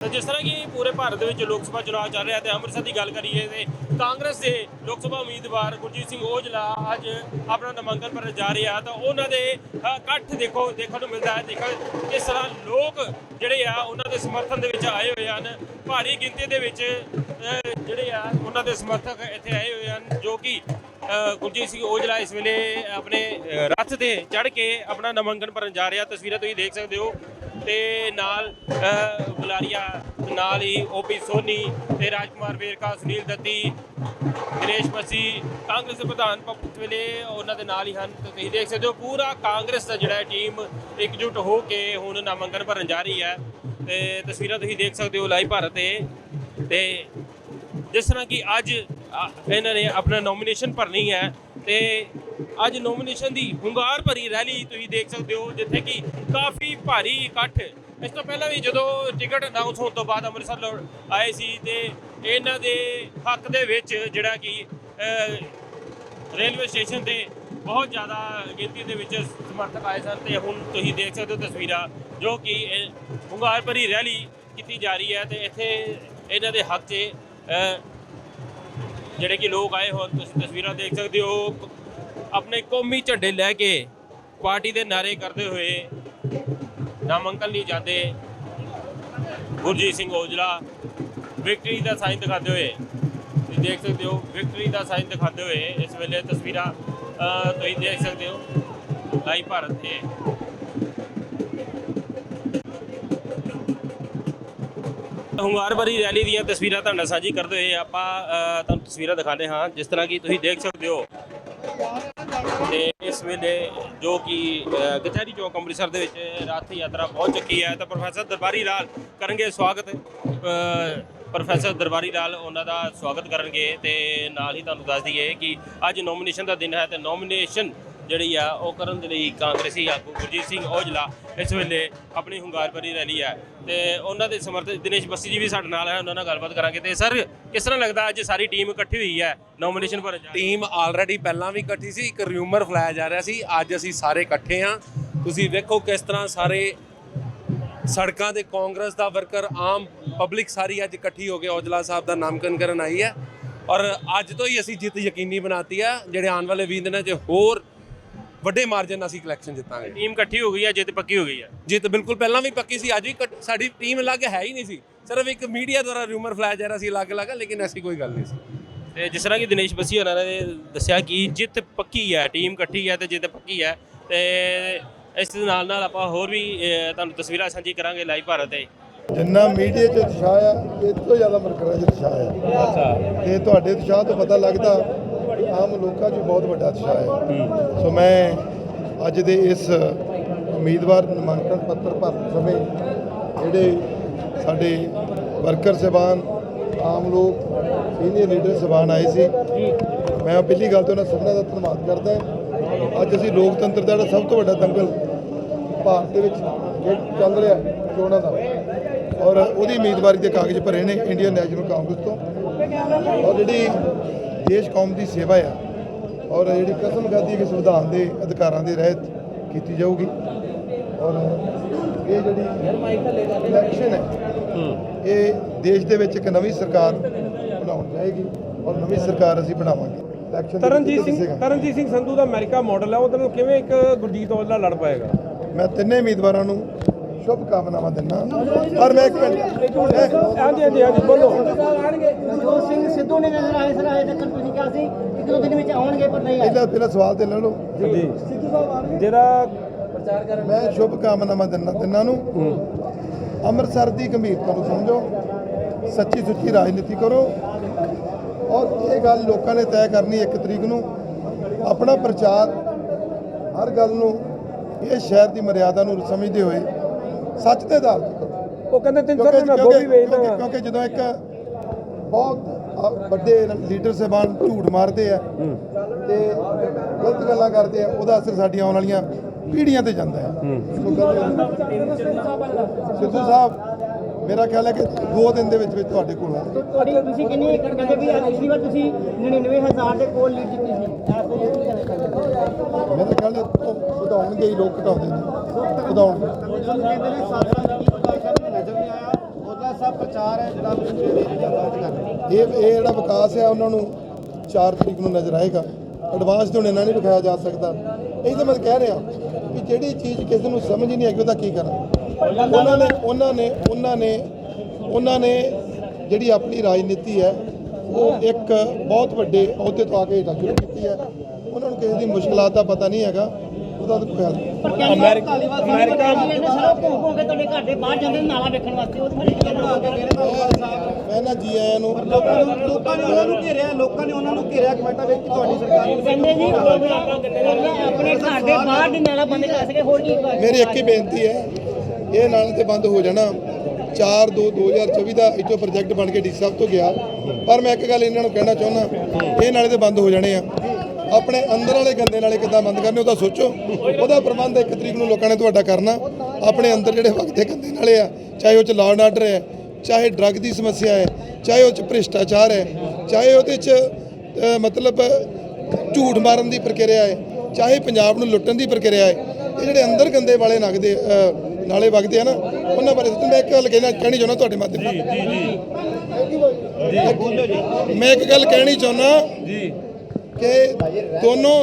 ਜਿਸ ਤਰ੍ਹਾਂ ਕਿ ਪੂਰੇ ਭਾਰਤ ਦੇ ਵਿੱਚ ਲੋਕ ਸਭਾ ਚੁਣਾਵ ਚੱਲ ਰਿਹਾ ਤੇ ਅੰਮ੍ਰਿਤਸਰ ਦੀ ਗੱਲ ਕਰੀਏ ਤੇ ਕਾਂਗਰਸ ਦੇ ਲੋਕ ਸਭਾ ਉਮੀਦਵਾਰ ਗੁਰਜੀਤ ਸਿੰਘ ਔਜਲਾ ਅੱਜ ਆਪਣਾ ਨਾਮਾਂਕਨ ਭਰਨ ਜਾ ਰਿਹਾ ਤਾਂ ਉਹਨਾਂ ਦੇ ਇਕੱਠ ਦੇਖੋ, ਦੇਖਣ ਨੂੰ ਮਿਲਦਾ ਹੈ। ਦੇਖੋ ਕਿਸ ਤਰ੍ਹਾਂ ਲੋਕ ਜਿਹੜੇ ਆ, ਉਹਨਾਂ ਦੇ ਸਮਰਥਨ ਦੇ ਵਿੱਚ ਆਏ ਹੋਏ ਹਨ। ਭਾਰੀ ਗਿਣਤੀ ਦੇ ਵਿੱਚ ਜਿਹੜੇ ਆ, ਉਹਨਾਂ ਦੇ ਸਮਰਥਕ ਇੱਥੇ ਆਏ ਹੋਏ ਹਨ, ਜੋ ਕਿ ਗੁਰਜੀਤ ਸਿੰਘ ਔਜਲਾ ਇਸ ਵੇਲੇ ਆਪਣੇ ਰੱਥ ਤੇ ਚੜ ਕੇ ਆਪਣਾ ਨਾਮਾਂਕਨ ਭਰਨ ਜਾ ਰਿਹਾ। ਤਸਵੀਰਾਂ ਤੁਸੀਂ ਦੇਖ ਸਕਦੇ ਹੋ। ਤੇ ਨਾਲ ਬੁਲਾਰੀਆ, ਨਾਲ ਹੀ ਓਪੀ ਸੋਨੀ ਤੇ ਰਾਜਕੁਮਾਰ ਵੇਰਕਾ, ਸੁਨੀਲ ਦੱਤੀ ਦਿਨੇਸ਼ ਮਸੀ, ਕਾਂਗਰਸ ਦੇ ਪ੍ਰਧਾਨ ਪਵਨ ਵੇਲੇ ਉਹਨਾਂ ਦੇ ਨਾਲ ਹੀ ਹਨ। ਤੇ ਤੁਸੀਂ ਦੇਖ ਸਕਦੇ ਹੋ ਪੂਰਾ ਕਾਂਗਰਸ ਦਾ ਜਿਹੜਾ ਟੀਮ ਇਕਜੁੱਟ ਹੋ ਕੇ ਹੁਣ ਨਾਮਾਂਕਨ ਭਰਨ ਜਾ ਰਹੀ ਹੈ। ਤੇ ਤਸਵੀਰਾਂ ਤੁਸੀਂ ਦੇਖ ਸਕਦੇ ਹੋ ਲਾਈਵ ਭਾਰਤ ਤੇ। ਤੇ ਜਿਸ ਤਰ੍ਹਾਂ ਕਿ ਅੱਜ ਇਹਨਾਂ ਨੇ ਆਪਣਾ ਨੋਮੀਨੇਸ਼ਨ ਭਰਨੀ ਹੈ। ਤੇ ਅੱਜ ਨੋਮੀਨੇਸ਼ਨ ਦੀ ਹੁੰਗਾਰ ਭਰੀ ਰੈਲੀ ਤੁਸੀਂ ਦੇਖ ਸਕਦੇ ਹੋ, ਜਿੱਥੇ ਕਿ ਕਾਫੀ ਭਾਰੀ ਇਕੱਠ। ਇਸ ਤੋਂ ਪਹਿਲਾਂ ਵੀ ਜਦੋਂ ਟਿਕਟ ਅਨਾਉਂਸ ਹੋਣ ਤੋਂ ਬਾਅਦ ਅੰਮ੍ਰਿਤਸਰ ਲੋ- ਆਏ ਸੀ ਤੇ ਇਹਨਾਂ ਦੇ ਹੱਕ ਦੇ ਵਿੱਚ ਜਿਹੜਾ ਕਿ ਰੇਲਵੇ ਸਟੇਸ਼ਨ ਤੇ ਬਹੁਤ ਜ਼ਿਆਦਾ ਗਿਣਤੀ ਦੇ ਵਿੱਚ ਸਮਰਥਕ ਆਏ ਸਨ ਤੇ ਹੁਣ ਤੁਸੀਂ ਦੇਖ ਸਕਦੇ ਹੋ ਤਸਵੀਰਾਂ, ਜੋ ਕਿ ਇਹ ਹੁੰਗਾਰ ਭਰੀ ਰੈਲੀ ਕੀਤੀ ਜਾ ਰਹੀ ਹੈ ਤੇ ਇੱਥੇ ਇਹਨਾਂ ਦੇ ਹੱਕ 'ਚ ਜਿਹੜੇ ਕਿ ਲੋਕ ਆਏ ਹੋਣ, ਤੁਸੀਂ ਤਸਵੀਰਾਂ ਦੇਖ ਸਕਦੇ ਹੋ। ਆਪਣੇ ਕੌਮੀ ਝੰਡੇ ਲੈ ਕੇ ਪਾਰਟੀ ਦੇ ਨਾਰੇ ਕਰਦੇ ਹੋਏ ਨਾਮਾਂਕਨ ਲਈ ਜਾਂਦੇ। ਗੁਰਜੀਤ ਸਿੰਘ ਔਜਲਾ ਵਿਕਟਰੀ ਦਾ ਸਾਈਨ ਦਿਖਾਉਂਦੇ ਹੋਏ, ਤੁਸੀਂ ਦੇਖ ਸਕਦੇ ਹੋ, ਵਿਕਟਰੀ ਦਾ ਸਾਈਨ ਦਿਖਾਉਂਦੇ ਹੋਏ ਇਸ ਵੇਲੇ ਤਸਵੀਰਾਂ ਤੁਸੀਂ ਦੇਖ ਸਕਦੇ ਹੋ, ਲਾਈਵ ਭਾਰਤ ਤੇ ਹੁੰਗਾਰ ਭਰੀ ਰੈਲੀ ਦੀਆਂ ਤਸਵੀਰਾਂ ਤੁਹਾਡੇ ਨਾਲ ਸਾਂਝੀ ਕਰਦੇ ਹੋਏ ਆਪਾਂ ਅ, ਤੁਹਾਨੂੰ ਤਸਵੀਰਾਂ ਦਿਖਾਉਂਦੇ ਹਾਂ। ਜਿਸ ਤਰ੍ਹਾਂ ਕਿ ਤੁਸੀਂ ਦੇਖ ਸਕਦੇ ਹੋ ਤੇ ਇਸ ਵੇਲੇ ਜੋ ਕਿ ਅ, ਕਚਹਿਰੀ ਚੌਕ ਅੰਮ੍ਰਿਤਸਰ ਦੇ ਵਿੱਚ ਰੱਥ ਯਾਤਰਾ ਪਹੁੰਚ ਚੁੱਕੀ ਹੈ ਤਾਂ ਪ੍ਰੋਫੈਸਰ ਦਰਬਾਰੀ ਲਾਲ ਕਰਨਗੇ ਸਵਾਗਤ। ਅ, ਪ੍ਰੋਫੈਸਰ ਦਰਬਾਰੀ ਲਾਲ ਉਹਨਾਂ ਦਾ ਸਵਾਗਤ ਕਰਨਗੇ ਤੇ ਨਾਲ ਹੀ ਤੁਹਾਨੂੰ ਦੱਸ ਦਈਏ ਕਿ ਅੱਜ ਨੋਮੀਨੇਸ਼ਨ ਦਾ ਦਿਨ ਹੈ ਤੇ ਨੋਮੀਨੇਸ਼ਨ ਜਿਹੜੀ ਆ, ਉਹ ਕਰਨ ਦੇ ਲਈ ਕਾਂਗਰਸੀ ਆਗੂ ਗੁਰਜੀਤ ਸਿੰਘ ਔਜਲਾ ਇਸ ਵੇਲੇ ਆਪਣੀ ਹੁੰਗਾਰ ਭਰੀ ਰੈਲੀ ਹੈ ਤੇ ਉਹਨਾਂ ਦੇ ਸਮਰਥਕ ਦਿਨੇਸ਼ ਬੱਸੀ ਜੀ ਵੀ ਸਾਡੇ ਨਾਲ ਹੈ, ਉਹਨਾਂ ਨਾਲ ਗੱਲਬਾਤ ਕਰਾਂਗੇ। ਤੇ ਸਰ, ਕਿਸ ਤਰ੍ਹਾਂ ਲੱਗਦਾ ਅੱਜ ਸਾਰੀ ਟੀਮ ਇਕੱਠੀ ਹੋਈ ਹੈ ਨੋਮੀਨੇਸ਼ਨ ਭਰਨ ਜਾ ਟੀਮ ਆਲਰੇਡੀ ਪਹਿਲਾਂ ਵੀ ਇਕੱਠੀ ਸੀ, ਇੱਕ ਰਿਊਮਰ ਫਲਾਇਆ ਜਾ ਰਿਹਾ ਸੀ, ਅੱਜ ਅਸੀਂ ਸਾਰੇ ਇਕੱਠੇ ਹਾਂ। ਤੁਸੀਂ ਵੇਖੋ ਕਿਸ ਤਰ੍ਹਾਂ ਸਾਰੇ ਸੜਕਾਂ ਦੇ ਕਾਂਗਰਸ ਦਾ ਵਰਕਰ, ਆਮ ਪਬਲਿਕ ਸਾਰੀ ਅੱਜ ਇਕੱਠੀ ਹੋ ਕੇ ਔਜਲਾ ਸਾਹਿਬ ਦਾ ਨਾਮਕਰਨ ਕਰਨ ਆਈ ਹੈ। ਔਰ ਅੱਜ ਤੋਂ ਹੀ ਅਸੀਂ ਜਿੱਤ ਯਕੀਨੀ ਬਣਾਤੀ ਹੈ ਜਿਹੜੇ ਆਉਣ ਵਾਲੇ 20 ਦਿਨਾਂ 'ਚ ਹੋਰ ਵੱਡੇ ਮਾਰਜਨ ਨਾਲ ਅਸੀਂ ਇਲੈਕਸ਼ਨ ਜਿੱਤਾਂਗੇ। ਟੀਮ ਇਕੱਠੀ ਹੋ ਗਈ ਹੈ ਜਿੱਤ ਪੱਕੀ ਹੋ ਗਈ ਹੈ। ਜਿੱਤ ਬਿਲਕੁਲ ਪਹਿਲਾਂ ਵੀ ਪੱਕੀ ਸੀ ਅੱਜ ਵੀ ਸਾਡੀ ਟੀਮ ਅਲੱਗ ਹੈ ਹੀ ਨਹੀਂ ਸੀ। ਸਿਰਫ ਇੱਕ ਮੀਡੀਆ ਦੁਆਰਾ ਰਿਊਮਰ ਫਲਾਇਆ ਜਾ ਰਿਹਾ ਸੀ ਅਲੱਗ-ਅਲੱਗ ਲੇਕਿਨ ਐਸੀ ਕੋਈ ਗੱਲ ਨਹੀਂ ਸੀ। ਤੇ ਜਿਸ ਤਰ੍ਹਾਂ ਕਿ ਦਿਨੇਸ਼ ਬਸੀ ਹੋਰਾਂ ਨੇ ਦੱਸਿਆ ਕਿ ਜਿੱਤ ਪੱਕੀ ਹੈ ਟੀਮ ਇਕੱਠੀ ਹੈ ਤੇ ਜਿੱਤ ਪੱਕੀ ਹੈ। ਤੇ ਇਸ ਦੇ ਨਾਲ ਨਾਲ ਆਪਾਂ ਹੋਰ ਵੀ ਅਹ, ਤੁਹਾਨੂੰ ਤਸਵੀਰਾਂ ਸਾਂਝੀ ਕਰਾਂਗੇ ਲਾਈਵ ਭਾਰਤ ਤੇ। ਜਿੰਨਾ ਮੀਡੀਆ 'ਚ ਉਤਸ਼ਾਹ ਆ ਇਹ ਤੋਂ ਜ਼ਿਆਦਾ ਵਰਕਰਾਂ 'ਚ ਉਤਸ਼ਾਹ ਆ। ਅੱਛਾ। ਤੇ ਤੁਹਾਡੇ ਉਤਸ਼ਾਹ ਤੋਂ ਪਤਾ ਲੱਗਦਾ ਆਮ ਲੋਕਾਂ 'ਚ ਬਹੁਤ ਵੱਡਾ ਉਤਸ਼ਾਹ ਹੈ। ਸੋ ਮੈਂ ਅੱਜ ਦੇ ਇਸ ਉਮੀਦਵਾਰ ਨਾਮਾਂਕਨ ਪੱਤਰ ਭਰਨ ਸਮੇਂ ਜਿਹੜੇ ਸਾਡੇ ਵਰਕਰ ਸਹਿਬਾਨ ਆਮ ਲੋਕ ਸੀਨੀਅਰ ਲੀਡਰ ਸਹਿਬਾਨ ਆਏ ਸੀ ਮੈਂ ਪਹਿਲੀ ਗੱਲ ਤਾਂ ਉਹਨਾਂ ਸਭਨਾਂ ਦਾ ਧੰਨਵਾਦ ਕਰਦਾ। ਅੱਜ ਅਸੀਂ ਲੋਕਤੰਤਰ ਦਾ ਜਿਹੜਾ ਸਭ ਤੋਂ ਵੱਡਾ ਦੰਗਲ ਭਾਰਤ ਦੇ ਵਿੱਚ ਚੱਲ ਰਿਹਾ ਚੋਣਾਂ ਦਾ ਔਰ ਉਹਦੀ ਉਮੀਦਵਾਰੀ ਦੇ ਕਾਗਜ਼ ਭਰੇ ਨੇ ਇੰਡੀਅਨ ਨੈਸ਼ਨਲ ਕਾਂਗਰਸ ਤੋਂ। ਔਰ ਜਿਹੜੀ ਦੇਸ਼ ਕੌਮ ਦੀ ਸੇਵਾ ਆ ਔਰ ਜਿਹੜੀ ਕਸਮ ਖਾਦੀ ਕਿ ਸੰਵਿਧਾਨ ਦੇ ਅਧਿਕਾਰਾਂ ਦੇ ਰਹਿਤ ਕੀਤੀ ਜਾਊਗੀ। ਔਰ ਇਹ ਜਿਹੜੀ ਇਲੈਕਸ਼ਨ ਹੈ ਇਹ ਦੇਸ਼ ਦੇ ਵਿੱਚ ਇੱਕ ਨਵੀਂ ਸਰਕਾਰ ਬਣਾਉਣ ਜਾਏਗੀ ਔਰ ਨਵੀਂ ਸਰਕਾਰ ਅਸੀਂ ਬਣਾਵਾਂਗੇ। ਤਰਨਜੀਤ ਸਿੰਘ। ਤਰਨਜੀਤ ਸਿੰਘ ਸੰਧੂ ਦਾ ਅਮਰੀਕਾ ਮਾਡਲ ਹੈ ਉਹਦੇ ਨਾਲ ਕਿਵੇਂ ਇੱਕ ਗੁਰਜੀਤ ਔਜਲਾ ਲੜ ਪਾਏਗਾ? ਮੈਂ ਤਿੰਨੇ ਉਮੀਦਵਾਰਾਂ ਨੂੰ ਸ਼ੁਭ ਕਾਮਨਾਵਾਂ ਦਿੰਦਾ। ਔਰ ਮੈਂ ਇੱਕ ਮਿੰਟ। ਹਾਂਜੀ ਹਾਂਜੀ ਹਾਂਜੀ ਬੋਲੋ। ਜੋ ਸਿੰਘ ਸਿੱਧੂ ਨੇ ਨਜ਼ਰ ਆਏ ਸਰ ਆਏ ਤੱਕ ਤੁਸੀਂ ਕਿਹਾ ਸੀ। ਇੱਕ ਦੋ ਦਿਨ ਵਿੱਚ ਆਉਣਗੇ ਪਰ ਨਹੀਂ ਆਏ। ਪਹਿਲਾਂ ਪਹਿਲਾਂ ਸਵਾਲ ਤੇ ਲੈ ਲਓ। ਜੀ ਜਿਹੜਾ ਮੈਂ ਸ਼ੁਭ ਕਾਮਨਾਵਾਂ ਦਿੰਦਾ ਤਿੰਨਾਂ ਨੂੰ। ਅੰਮ੍ਰਿਤਸਰ ਦੀ ਗੰਭੀਰਤਾ ਨੂੰ ਸਮਝੋ। ਸੱਚੀ ਸੁੱਚੀ ਰਾਜਨੀਤੀ ਕਰੋ। ਔਰ ਇਹ ਗੱਲ ਲੋਕਾਂ ਨੇ ਤੈਅ ਕਰਨੀ ਇੱਕ ਤਰੀਕ ਨੂੰ। ਆਪਣਾ ਪ੍ਰਚਾਰ ਹਰ ਗੱਲ ਨੂੰ ਇਹ ਸ਼ਹਿਰ ਦੀ ਮਰਿਆਦਾ ਨੂੰ ਸਮਝਦੇ ਹੋਏ ਸੱਚ ਦੇ ਆਧਾਰ ਤੇ। ਕਰੋ ਉਹ ਕਹਿੰਦੇ ਤਿੰਨ ਕਿਉਂਕਿ ਚਾਰ ਦਿਨ ਮੈਂ ਕਿਉਂਕਿ- ਗੋਭੀ ਵੇਚਦਾ ਕਿਉਂਕਿ- ਜਦੋਂ ਇੱਕ ਬਹੁਤ ਵੱਡੇ ਲੀਡਰ ਸਾਹਿਬਾਨ ਝੂਠ ਮਾਰਦੇ ਆ ਤੇ ਗਲਤ ਗੱਲਾਂ ਕਰਦੇ ਆ ਉਹਦਾ ਅਸਰ ਸਾਡੀਆਂ ਆਉਣ ਵਾਲੀਆਂ ਪੀੜ੍ਹੀਆਂ ਤੇ ਜਾਂਦਾ ਹੈ। ਸਿੱਧੂ ਸਾਹਿਬ ਮੇਰਾ ਖਿਆਲ ਹੈ ਕਿ 2 ਦਿਨ ਦੇ ਵਿੱਚ ਵਿੱਚ ਤੁਹਾਡੇ ਕੋਲ ਹੋਣਗੇ ਤੁਹਾਡੀ ਤੁਸੀਂ ਕਿੰਨੀ ਕਹਿੰਦੇ ਵੀ ਪਿਛਲੀ ਵਾਰ ਤੁਸੀਂ 99000 ਦੇ ਕੋਲ ਲੀਡ ਜਿੱਤੀ ਸੀ ਐਸੇ ਇਹ ਵੀ ਕਹਿਣਾ ਚਾਹੁੰਦੇ ਮੇਰੇ ਖਿਆਲ ਹੈ ਉਹ ਵਧਾਉਣਗੇ ਹੀ, ਲੋਕ ਘਟਾਉਂਦੇ ਨੇ। ਵਧਾਉਣਗੇ ਕਹਿੰਦੇ ਨੇ ਸਾਥ ਨਜ਼ਰ ਨਹੀਂ ਆਇਆ ਉਹਦਾ ਸਾਹਿਬ ਪ੍ਰਚਾਰ ਹੈ ਜਿਹੜਾ ਇਹ ਇਹ ਜਿਹੜਾ ਵਿਕਾਸ ਹੈ, ਉਹਨਾਂ ਨੂੰ 4 ਤਰੀਕ ਨੂੰ ਨਜ਼ਰ ਆਏਗਾ। ਐਡਵਾਂਸ ਤੇ ਹੁਣ ਇਹਨਾਂ ਨਹੀਂ ਵਿਖਾਇਆ ਜਾ ਸਕਦਾ। ਇਹ ਤਾਂ ਮੈਂ ਕਹਿ ਰਿਹਾ ਕਿ ਜਿਹੜੀ ਚੀਜ਼ ਕਿਸੇ ਨੂੰ ਸਮਝ ਹੀ ਨਹੀਂ ਆਈ ਉਹਦਾ ਕੀ ਕਰਾਂ? ਉਹਨਾਂ ਨੇ ਉਹਨਾਂ ਨੇ ਉਹਨਾਂ ਨੇ ਉਹਨਾਂ ਨੇ ਜਿਹੜੀ ਆਪਣੀ ਰਾਜਨੀਤੀ ਹੈ, ਉਹ ਇੱਕ ਬਹੁਤ ਵੱਡੇ ਅਹੁਦੇ ਤੋਂ ਆ ਕੇ ਹੇਠਾਂ ਸ਼ੁਰੂ ਕੀਤੀ ਹੈ। ਉਹਨਾਂ ਨੂੰ ਕਿਸੇ ਦੀ ਮੁਸ਼ਕਲਾਂ ਦਾ ਪਤਾ ਨਹੀਂ ਹੈਗਾ ਉਹਦਾ ਤਾਂ ਕੋਈ ਹੱਲ ਨਹੀਂ। ਪਰ ਕਹਿੰਦੇ ਧਾਲੀਵਾਲ ਸਾਹਿਬ ਨੇ ਸਾਰਾ ਘੁੰਮ ਘੁੰਮ ਕੇ ਤੁਹਾਡੇ ਘਰ ਦੇ ਬਾਹਰ ਜਾਂਦੇ ਨੇ ਨਾਲਾ ਵੇਖਣ ਵਾਸਤੇ ਉਹ ਤੁਹਾਡੇ ਕੀ ਕਹਿਣਾ ਮੈਂ ਨਾ ਜੀ ਆਇਆਂ ਨੂੰ? ਲੋਕਾਂ ਨੂੰ ਲੋਕਾਂ ਨੇ ਉਹਨਾਂ ਨੂੰ ਘੇਰਿਆ ਲੋਕਾਂ ਨੇ ਉਹਨਾਂ ਨੂੰ ਘੇਰਿਆ ਕਮੈਂਟਾਂ ਵਿੱਚ ਕਿ ਤੁਹਾਡੀ ਸਰਕਾਰ ਕਹਿੰਦੇ ਜੀ ਆਪਣੇ ਘਰ ਦੇ ਬਾਹਰ ਦੀ ਨਾਲਾ ਬੰਦ ਕਰ ਸਕੇ ਹੋਰ ਕੀ ਮੇਰੀ ਇੱਕ ਹੀ ਬੇਨਤੀ ਹੈ ਇਹ ਨਾਲੇ ਤੇ ਬੰਦ ਹੋ ਜਾਣਾ। 4 2 2024 ਦਾ ਇੱਥੋਂ ਪ੍ਰੋਜੈਕਟ ਬਣ ਕੇ ਡੀ ਸਾਹਿਬ ਤੋਂ ਗਿਆ। ਪਰ ਮੈਂ ਇੱਕ ਗੱਲ ਇਹਨਾਂ ਨੂੰ ਕਹਿਣਾ ਚਾਹੁੰਦਾ ਇਹ ਨਾਲੇ ਤੇ ਬੰਦ ਹੋ ਜਾਣੇ ਆ। ਆਪਣੇ ਅੰਦਰ ਵਾਲੇ ਗੰਦੇ ਨਾਲੇ ਕਿੱਦਾਂ ਬੰਦ ਕਰਨੇ ਉਹਦਾ ਸੋਚੋ। ਉਹਦਾ ਪ੍ਰਬੰਧ ਇੱਕ ਤਰੀਕ ਨੂੰ ਲੋਕਾਂ ਨੇ ਤੁਹਾਡਾ ਕਰਨਾ। ਆਪਣੇ ਅੰਦਰ ਜਿਹੜੇ ਵਗਦੇ ਗੰਦੇ ਨਾਲੇ ਆ ਚਾਹੇ ਉਹ ਚ ਲਾਅ ਐਂਡ ਆਰਡਰ ਹੈ ਚਾਹੇ ਡਰੱਗ ਦੀ ਸਮੱਸਿਆ ਹੈ ਚਾਹੇ ਉਹ ਚ ਭ੍ਰਿਸ਼ਟਾਚਾਰ ਹੈ ਚਾਹੇ ਉਹਦੇ ਚ ਮਤਲਬ ਝੂਠ ਮਾਰਨ ਦੀ ਪ੍ਰਕਿਰਿਆ ਹੈ ਚਾਹੇ ਪੰਜਾਬ ਨੂੰ ਲੁੱਟਣ ਦੀ ਪ੍ਰਕਿਰਿਆ ਹੈ ਇਹ ਜਿਹੜੇ ਅੰਦਰ ਗੰਦੇ ਵਾਲੇ ਨਗਦੇ ਨਾਲੇ ਵਗਦੇ ਆ ਨਾ ਉਹਨਾਂ ਬਾਰੇ ਮੈਂ ਇੱਕ ਗੱਲ ਕਹਿਣਾ ਕਹਿਣੀ ਚਾਹੁੰਦਾ ਤੁਹਾਡੇ ਮਾਧਿਅਮ ਨਾਲ। ਮੈਂ ਇੱਕ ਗੱਲ ਕਹਿਣੀ ਚਾਹੁੰਦਾ ਜੀ। ਕਿ ਦੋਨੋਂ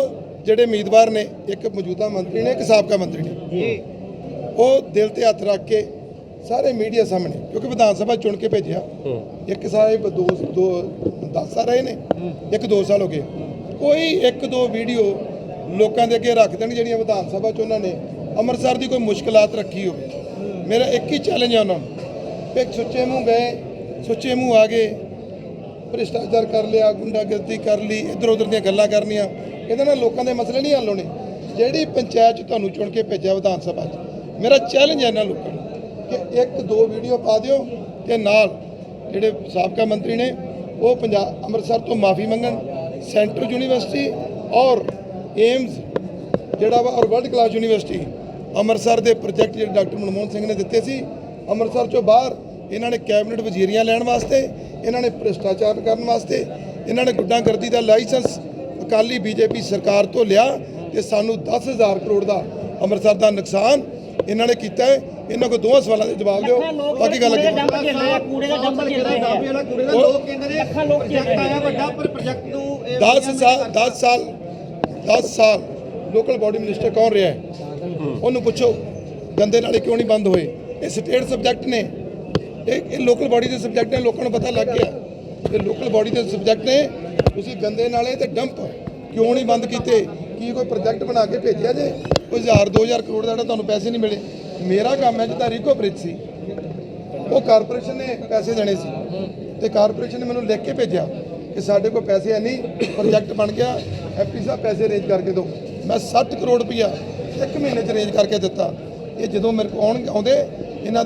ਜਿਹੜੇ ਉਮੀਦਵਾਰ ਨੇ ਇੱਕ ਮੌਜੂਦਾ ਮੰਤਰੀ ਨੇ ਇੱਕ ਸਾਬਕਾ ਮੰਤਰੀ ਨੇ। ਉਹ ਦਿਲ ਤੇ ਹੱਥ ਰੱਖ ਕੇ ਸਾਰੇ ਮੀਡੀਆ ਸਾਹਮਣੇ ਕਿਉਂਕਿ ਵਿਧਾਨ ਸਭਾ ਚੁਣ ਕੇ ਭੇਜਿਆ। ਇੱਕ ਸਾਹਿਬ ਦੋ ਦੋ 10 ਸਾਲ ਰਹੇ ਨੇ ਇੱਕ ਦੋ ਸਾਲ ਹੋ ਗਏ। ਕੋਈ ਇੱਕ ਦੋ ਵੀਡੀਓ ਲੋਕਾਂ ਦੇ ਅੱਗੇ ਰੱਖ ਦੇਣ ਜਿਹੜੀਆਂ ਵਿਧਾਨ ਸਭਾ ਚ ਉਹਨਾਂ ਨੇ ਅੰਮ੍ਰਿਤਸਰ ਦੀ ਕੋਈ ਮੁਸ਼ਕਲਾਤ ਰੱਖੀ ਹੋਵੇ। ਮੇਰਾ ਇੱਕ ਹੀ ਚੈਲੰਜ ਹੈ ਉਹਨਾਂ ਨੂੰ। ਇੱਕ ਸੁੱਚੇ ਮੂੰਹ ਗਏ ਸੁੱਚੇ ਮੂੰਹ ਆ ਗਏ। ਭ੍ਰਿਸ਼ਟਾਚਾਰ ਕਰ ਲਿਆ, ਗੁੰਡਾਗਰਦੀ ਕਰ ਲਈ ਇਧਰ ਉਧਰ ਦੀਆਂ ਗੱਲਾਂ ਕਰਨੀਆਂ, ਇਹਦੇ ਨਾਲ ਲੋਕਾਂ ਦੇ ਮਸਲੇ ਨਹੀਂ ਹੱਲ ਹੋਣੇ। ਜਿਹੜੀ ਪੰਚਾਇਤ 'ਚ ਤੁਹਾਨੂੰ ਚੁਣ ਕੇ ਭੇਜਿਆ ਵਿਧਾਨ ਸਭਾ 'ਚ, ਮੇਰਾ ਚੈਲੰਜ ਹੈ ਇਹਨਾਂ ਲੋਕਾਂ ਨੂੰ ਕਿ ਇੱਕ ਦੋ ਵੀਡੀਓ ਪਾ ਦਿਓ ਤੇ ਨਾਲ ਜਿਹੜੇ ਸਾਬਕਾ ਮੰਤਰੀ ਨੇ, ਉਹ ਪੰਜਾਬ ਅੰਮ੍ਰਿਤਸਰ ਤੋਂ ਮਾਫੀ ਮੰਗਣ ਸੈਂਟਰ ਯੂਨੀਵਰਸਿਟੀ ਔਰ ਏਮਸ ਜਿਹੜਾ ਵਾ, ਔਰ ਵਰਲਡ ਕਲਾਸ ਯੂਨੀਵਰਸਿਟੀ, ਅੰਮ੍ਰਿਤਸਰ ਦੇ ਪ੍ਰੋਜੈਕਟ ਜਿਹੜੇ ਡਾਕਟਰ ਮਨਮੋਹਨ ਸਿੰਘ ਨੇ ਦਿੱਤੇ ਸੀ, ਅੰਮ੍ਰਿਤਸਰ ਚੋਂ ਬਾਹਰ ਇਹਨਾਂ ਨੇ ਕੈਬਨਿਟ ਵਜ਼ੀਰੀਆਂ ਲੈਣ ਵਾਸਤੇ ਇਹਨਾਂ ਨੇ ਭ੍ਰਿਸ਼ਟਾਚਾਰ ਕਰਨ ਵਾਸਤੇ ਇਹਨਾਂ ਨੇ ਗੁੱਡਾਗਰਦੀ ਦਾ ਲਾਇਸੈਂਸ ਅਕਾਲੀ ਬੀਜੇਪੀ ਸਰਕਾਰ ਤੋਂ ਲਿਆ ਤੇ ਸਾਨੂੰ 10000 ਕਰੋੜ ਦਾ ਅੰਮ੍ਰਿਤਸਰ ਦਾ ਨੁਕਸਾਨ ਇਹਨਾਂ ਨੇ ਕੀਤਾ ਹੈ। ਇਹਨਾਂ ਕੋ ਦੋਹਾਂ ਸਵਾਲਾਂ ਦੇ ਜਵਾਬ ਦਿਓ। ਬਾਕੀ ਗੱਲ ਅੱਗੇ ਡੰਪ ਚੱਲ ਰਿਹਾ ਕੂੜੇ ਦਾ ਡੰਪ ਚੱਲ ਰਿਹਾ ਹੈ ਕੂੜੇ ਦਾ ਲੋਕ ਕਹਿੰਦੇ ਨੇ ਅੱਖਾਂ ਲੋਕ ਪ੍ਰੋਜੈਕਟ ਆਇਆ ਵੱਡਾ ਪਰ ਪ੍ਰੋਜੈਕਟ ਨੂੰ 10 ਸਾਲ 10 ਸਾਲ 10 ਸਾਲ ਲੋਕਲ ਬਾਡੀ ਮਿਨਿਸਟਰ ਕੌਣ ਰਿਹਾ ਹੈ? ਉਹਨੂੰ ਪੁੱਛੋ। ਗੰਦੇ ਨਾਲੇ ਕਿਉਂ ਨਹੀਂ ਬੰਦ ਹੋਏ? ਇਹ ਸਟੇਟ ਸਬਜੈਕਟ ਨੇ। ਇਹ ਇਹ ਲੋਕਲ ਬਾਡੀ ਦੇ ਸਬਜੈਕਟ ਨੇ, ਲੋਕਾਂ ਨੂੰ ਪਤਾ ਲੱਗ ਗਿਆ। ਇਹ ਲੋਕਲ ਬਾਡੀ ਦੇ ਸਬਜੈਕਟ ਨੇ, ਤੁਸੀਂ ਗੰਦੇ ਨਾਲੇ ਤੇ ਡੰਪ ਕਿਉਂ ਨਹੀਂ ਬੰਦ ਕੀਤੇ? ਕੀ ਕੋਈ ਪ੍ਰੋਜੈਕਟ ਬਣਾ ਕੇ ਭੇਜਿਆ ਜੇ? ਕੋਈ 1000 2000 ਕਰੋੜ ਦਾ ਜਿਹੜਾ ਤੁਹਾਨੂੰ ਪੈਸੇ ਨਹੀਂ ਮਿਲੇ। ਮੇਰਾ ਕੰਮ ਹੈ ਜਿੱਦਾਂ ਰੀਕੋ ਬ੍ਰਿਜ ਸੀ। ਉਹ ਕਾਰਪੋਰੇਸ਼ਨ ਨੇ ਪੈਸੇ ਦੇਣੇ ਸੀ। ਤੇ ਕਾਰਪੋਰੇਸ਼ਨ ਨੇ ਮੈਨੂੰ ਲਿਖ ਕੇ ਭੇਜਿਆ ਕਿ ਸਾਡੇ ਕੋਲ ਪੈਸੇ ਹੈ ਨਹੀਂ ਪ੍ਰੋਜੈਕਟ ਬਣ ਗਿਆ ਐਪੀ ਸਾਹਿਬ ਪੈਸੇ ਅਰੇਂਜ ਕਰਕੇ ਦਿਓ। ਮੈਂ 60 ਕਰੋੜ ਰੁਪਇਆ ਇੱਕ ਮਹੀਨੇ ਚ ਅਰੇਂਜ ਕਰਕੇ ਦਿੱਤਾ। ਇਹ ਜਦੋਂ ਮੇਰੇ ਕੋਲ ਆਉਣ, ਆਉਂਦੇ, ਇਹਨਾਂ ਦੇ